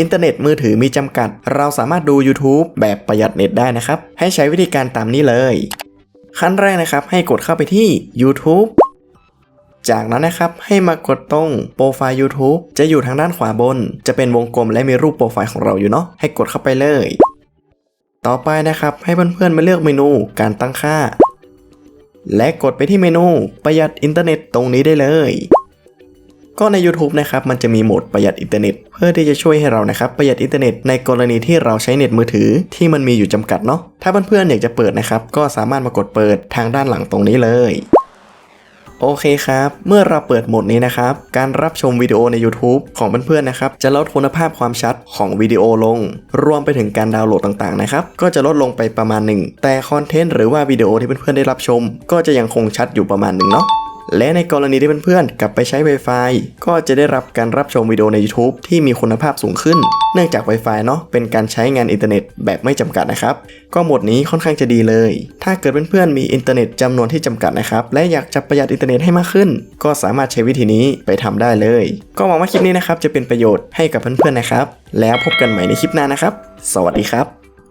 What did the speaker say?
อินเทอร์เน็ตมือถือมีจำกัด เราสามารถดู YouTube แบบประหยัดเน็ตได้นะครับ ให้ใช้วิธีการตามนี้เลย ขั้นแรกนะครับ ให้กดเข้าไปที่ YouTube จากนั้นนะครับให้มากดตรงโปรไฟล์ YouTube จะอยู่ทางด้านขวาบน จะเป็นวงกลมและมีรูปโปรไฟล์ของเราอยู่เนาะให้กดเข้าไปเลย ต่อไปนะครับให้เพื่อนๆมาเลือกเมนูการตั้งค่า และกดไปที่เมนูประหยัดอินเทอร์เน็ตตรงนี้ได้เลย ก็ใน YouTube นะครับมันจะมีโหมดประหยัดอินเทอร์เน็ต เพื่อที่จะช่วยให้เรานะครับประหยัดอินเทอร์เน็ตในกรณีที่เราใช้เน็ตมือถือที่มันมีอยู่จำกัดเนาะถ้าเพื่อนๆอยากจะเปิดนะครับก็สามารถมากดเปิดทางด้านหลังตรงนี้เลยโอเคครับ เมื่อเราเปิดโหมดนี้นะครับ การรับชมวิดีโอใน YouTube ของเพื่อนๆนะครับ จะลดคุณภาพความชัดของวิดีโอลง รวมไปถึงการดาวน์โหลดต่างๆนะครับ ก็จะลดลงไปประมาณหนึ่ง แต่คอนเทนต์หรือว่าวิดีโอที่เพื่อนๆได้รับชม ก็จะยังคงชัดอยู่ประมาณหนึ่งเนาะ และในกรณีที่เพื่อนๆกลับไปใช้ Wi-Fi ก็จะได้รับการรับชมวิดีโอใน YouTube ที่มีคุณภาพสูงขึ้น เนื่องจาก Wi-Fi เนาะเป็นการใช้งานอินเทอร์เน็ตแบบไม่จำกัดนะครับ ก็โหมดนี้ค่อนข้างจะดีเลย ถ้าเกิดเพื่อนๆมีอินเทอร์เน็ตจำนวนที่จำกัดนะครับ และอยากจะประหยัดอินเทอร์เน็ตให้มากขึ้น ก็สามารถใช้วิธีนี้ไปทำได้เลย ก็หวังว่าคลิปนี้นะครับจะเป็นประโยชน์ให้กับเพื่อนๆนะครับ แล้วพบกันใหม่ในคลิปหน้านะครับ สวัสดีครับ